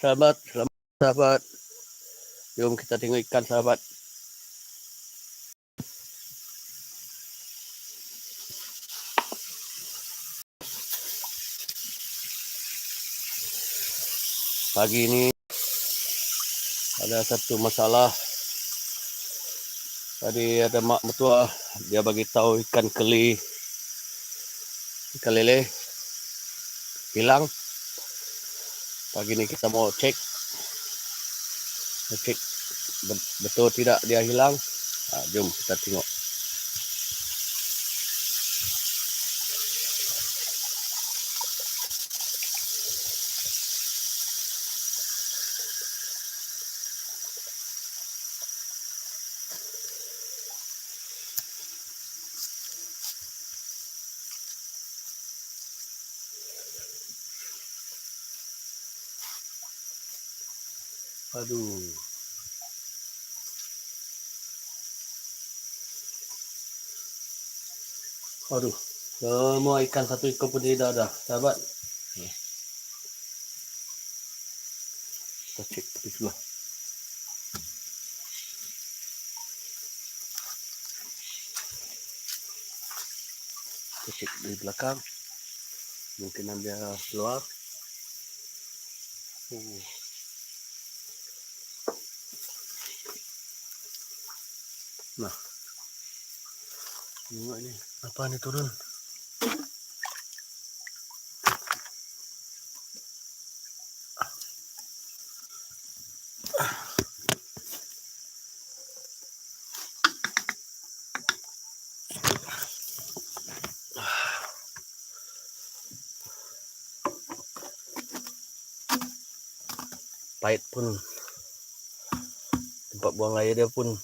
Sahabat, selamat sahabat. Jom kita tengok ikan sahabat. Pagi ini ada satu masalah. Tadi ada mak mertua dia bagi tahu ikan keli ikan lele hilang. Pagi ini kita mau cek cek betul tidak dia hilang. Nah, jom kita tengok. Aduh. Aduh. Semua ikan satu ekor pun tidak ada. Sahabat. Kita cek tepi sebelah. Kita cek di belakang. Mungkin dia keluar. Oh. Nah. Tengok ni. Apa ni turun? Pahit pun tempat buang air dia pun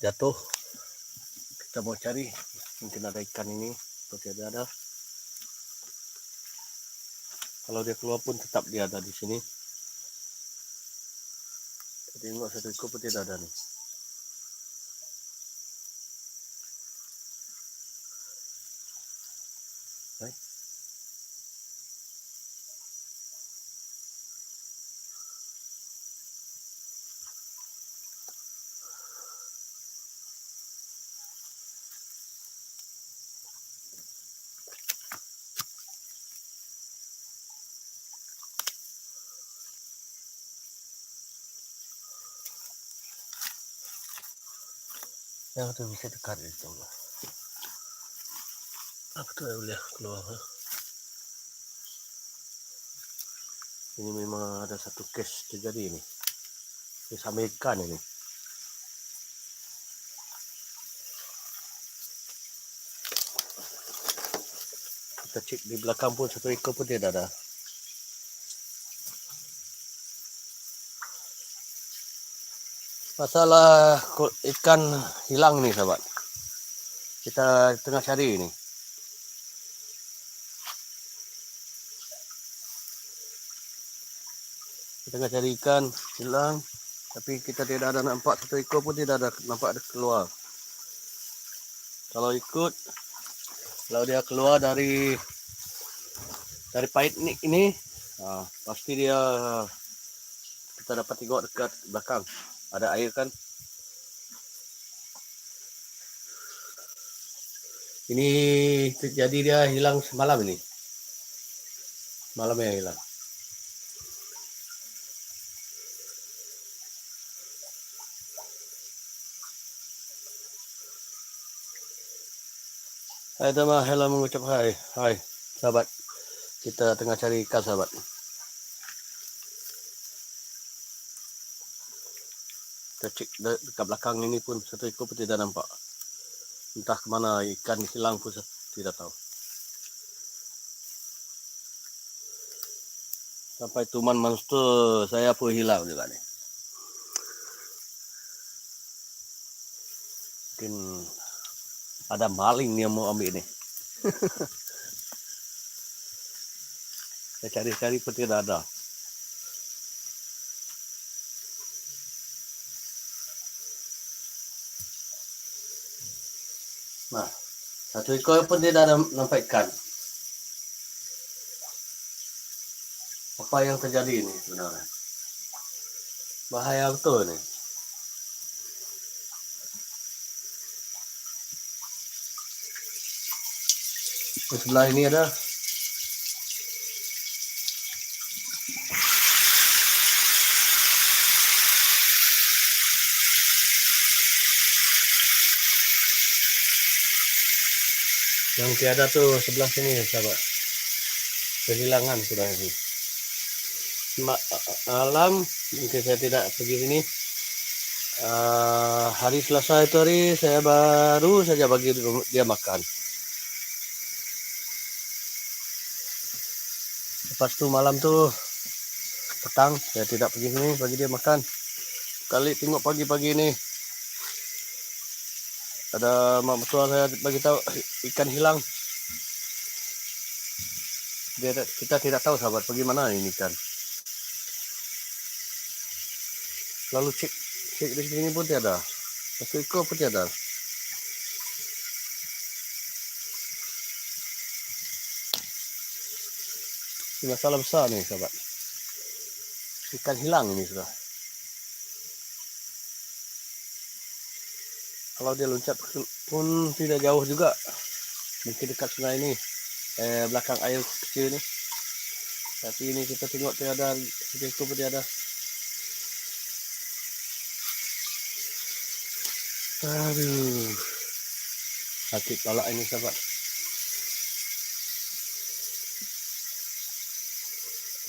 jatuh. Kita mau cari mungkin ada ikan ini atau tidak ada. Kalau dia keluar pun tetap dia ada di sini. Jadi enggak satu pun tidak ada nih yang tu bisa dekat itu Allah. Apa tu yang boleh keluar? Ini memang ada satu kes terjadi ini. Kes Amerikan ini. Kita cek di belakang pun satu ekor pun tidak ada. Masalah ikan hilang nih sahabat. Kita tengah cari ini. Kita tengah cari ikan hilang. Tapi kita tidak ada nampak satu ekor pun tidak ada nampak ada keluar. Kalau ikut, kalau dia keluar dari dari pahit ini, ini ah, pasti dia kita dapat tengok dekat belakang ada air kan? Ini terjadi dia hilang semalam ini. Malam ya hilang. Hai teman, hello mengucap hai, hai sahabat. Kita tengah cari ikan sahabat. Kita cek dekat belakang ini pun satu ekor pun tidak nampak. Entah ke mana ikan hilang pun tidak tahu. Sampai tuman monster saya pun hilang juga nih. Mungkin ada maling yang mau ambil ini. Saya cari-cari pun tidak ada. Satu ekor pun tidak ada nampak ikan. Apa yang terjadi ini sebenarnya? Bahaya betul nih. Di sebelah ini ada yang tiada tuh sebelah sini sahabat kehilangan sudah ini. Ma- malam mungkin saya tidak pergi sini. Eh, hari Selasa itu hari saya baru saja bagi dia makan. Lepas tu malam tu petang saya tidak pergi sini bagi dia makan. Kali tengok pagi-pagi ini ada mak mertua saya bagi tahu ikan hilang. Dia kita tidak tahu sahabat pergi mana ini ikan. Lalu cek cek di sini pun tiada. Satu ekor pun tiada. Ini masalah besar nih sahabat. Ikan hilang ini sudah kalau dia loncat pun tidak jauh juga. Mungkin dekat sungai ini. Eh belakang air kecil ini. Tapi ini kita tengok tiada segitu pun tiada. Aduh. Sakit kepala ini sahabat.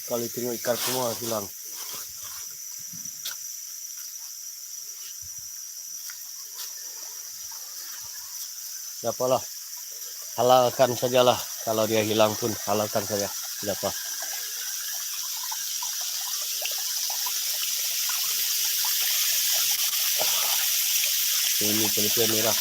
Kali tengok ikan semua hilang tidak apalah halalkan sajalah. Kalau dia hilang pun halalkan saja. Tidak apa ini pelipir merah.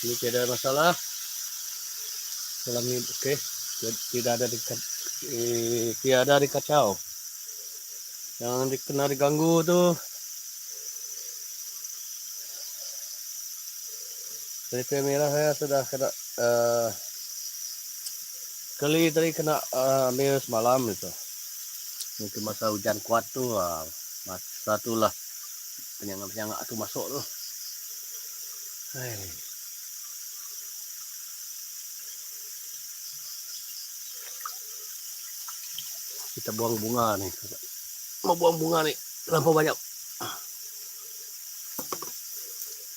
Ini tidak ada masalah. Dalam ini oke. Tidak ada di eh, tiada dikacau yang dikena diganggu tuh pelipir merah saya sudah kena eh, kali tadi kena uh, ambil semalam itu. Mungkin masa hujan kuat tuh uh, masa tuh lah. Penyangga penyangga tuh masuk tuh Hai. Kita buang bunga nih mau buang bunga nih terlampau banyak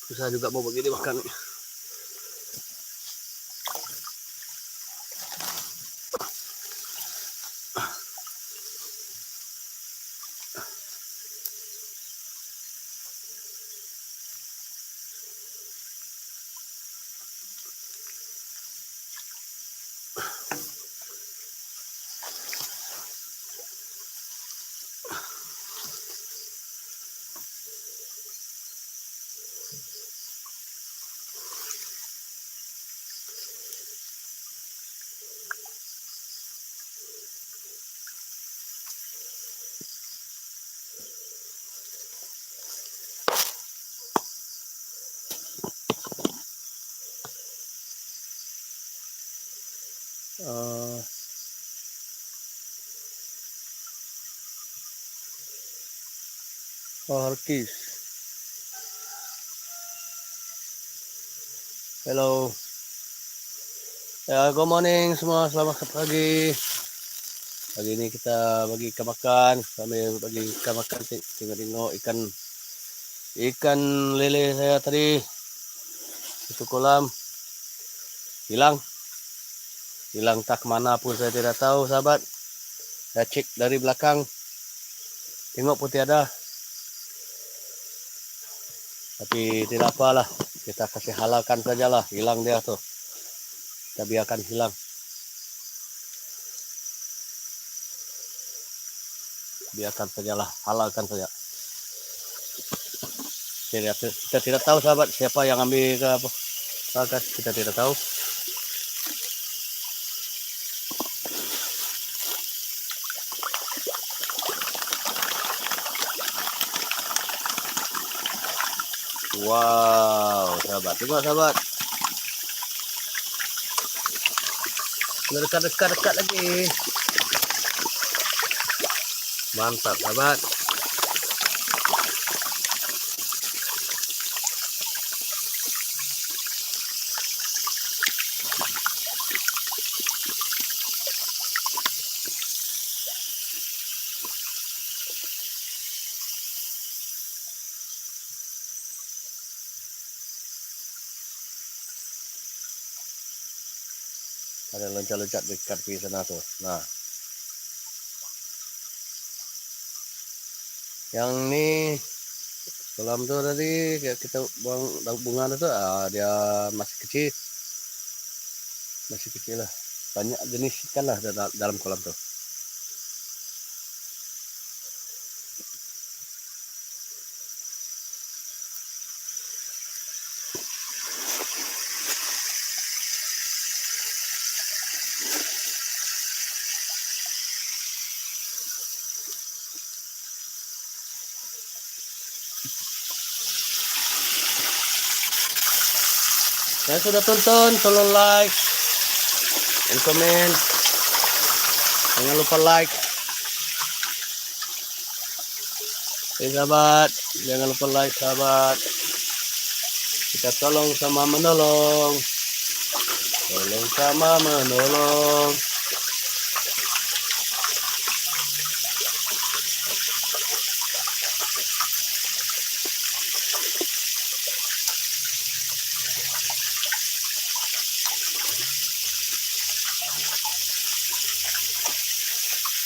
susah juga mau begini makan nih. Eh, Orkis. Hello. Ya, good morning semua. Selamat pagi. Pagi ini kita bagi ikan makan. Sambil bagi ikan makan. teng- Tengok-tengok ikan ikan lele saya tadi. Itu kolam. Hilang. Hilang tak mana pun saya tidak tahu sahabat. Saya cek dari belakang. Tengok pun tiada. Tapi tidak apalah. Kita kasih halalkan sajalah. Hilang dia tuh. Kita biarkan hilang. Biarkan sajalah. Halalkan saja. Tidak, kita tidak tahu sahabat siapa yang ambil ke apa. Kita tidak tahu. Wow, sahabat. Tengok sahabat. Dekat-dekat-dekat lagi. Mantap, sahabat. Sahabat. Loncat-loncat dekat di sana tuh. Nah. Yang ini kolam tuh tadi kita buang bunga itu ah, dia masih kecil. Masih kecil lah. Banyak jenis ikan lah da- dalam kolam tuh. Yang sudah tonton, tolong like and comment. Jangan lupa like. Sahabat, jangan lupa like sahabat. Kita tolong sama menolong. Tolong sama menolong.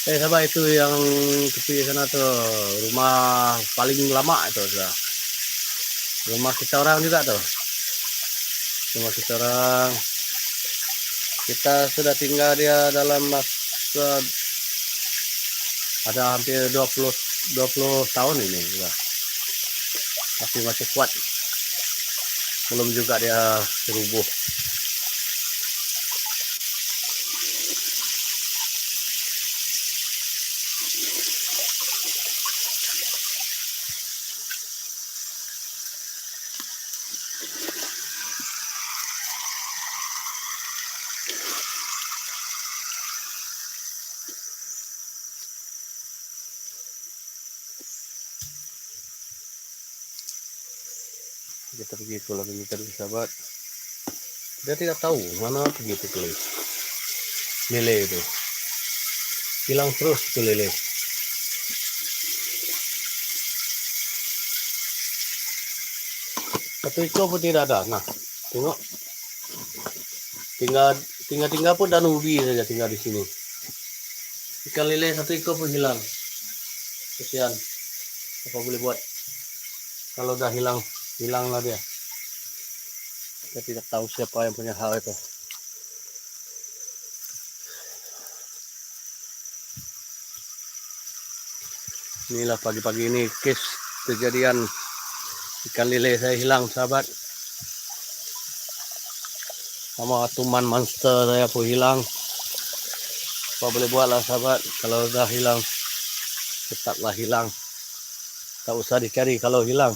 Eh sahabat itu yang tepi sana tuh rumah paling lama itu sudah. Rumah kita orang juga tuh. Rumah kita orang. Kita sudah tinggal dia dalam masa ada hampir 20 20 tahun ini sudah. Masih masih kuat. Belum juga dia rubuh. Kita pergi ke kolam ini tadi sahabat. Dia tidak tahu mana pergi itu lele. Itu. Hilang terus itu lele. Satu ekor pun tidak ada. Nah tengok. Tinggal tinggal tinggal pun dan ubi saja tinggal di sini. Ikan lele satu ekor pun hilang. Kesian. Apa boleh buat? Kalau dah hilang hilanglah dia. Kita tidak tahu siapa yang punya hal itu. Inilah pagi-pagi ini case kejadian. Ikan lele saya hilang sahabat. Sama tuman monster saya pun hilang. Apa boleh buatlah sahabat? Kalau dah hilang tetaplah hilang. Tak usah dicari kalau hilang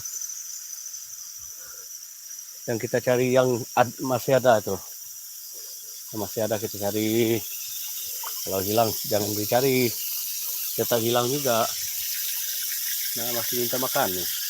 yang kita cari yang ad- masih ada itu. Masih ada kita cari. Kalau hilang jangan dicari. Kita hilang juga. Nah masih minta makan nih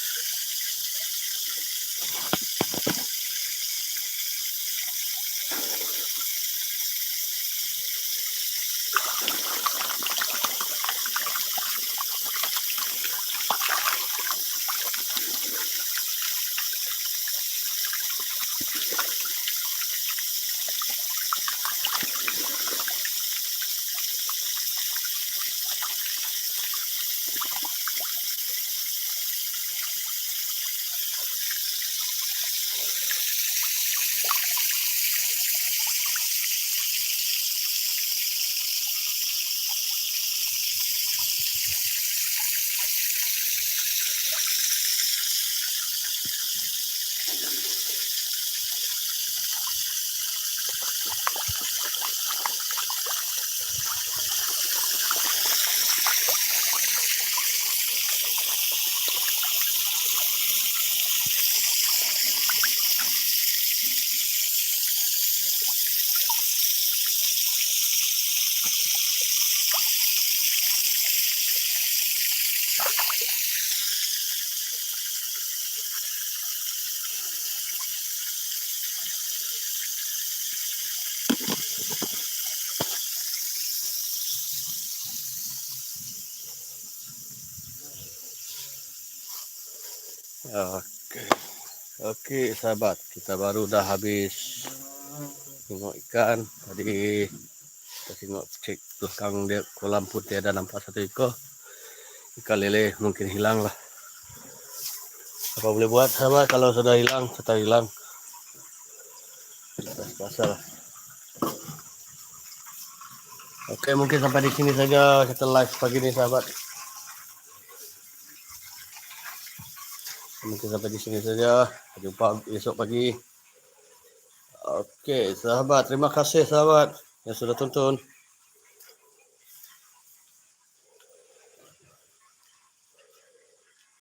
Oke. Oke, sahabat. Kita baru dah habis tengok ikan. Tadi kita tengok cek belakang dia kolam putih ada nampak satu ekor. Ikan lele mungkin hilang lah. Apa boleh buat sahabat kalau sudah hilang, sudah hilang. Pasal. Oke, mungkin sampai di sini saja kita live pagi ini sahabat. Mungkin sampai di sini saja. Jumpa esok pagi. Oke, sahabat. Terima kasih sahabat yang sudah tonton.